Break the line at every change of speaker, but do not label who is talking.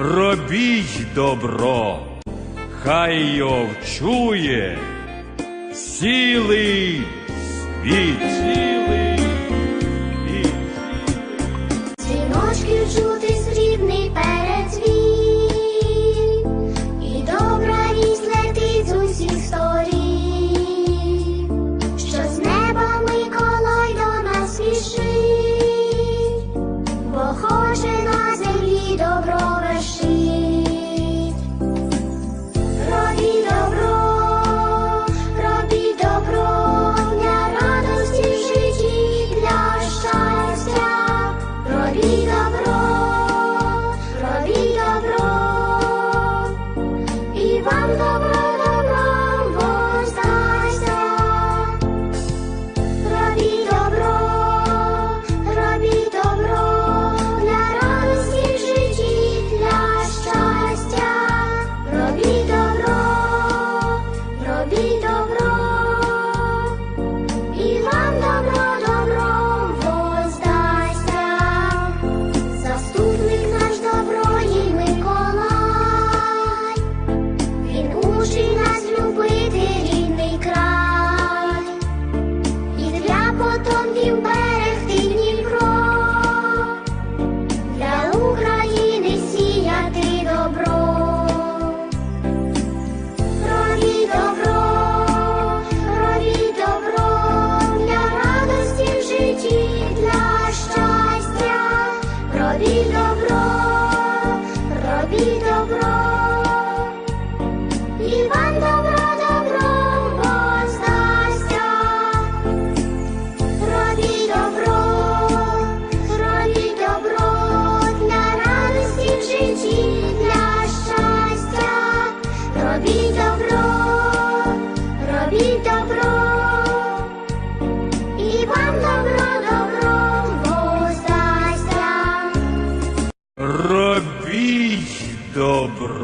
робіть добро, хай його вчує цілий світ. Цілий світ.
Дзвіночки чути вам добро добром воздасться. Робіть добро, робіть добро, для радості в житті, для щастя, робіть добро, робіть добро.
dobro.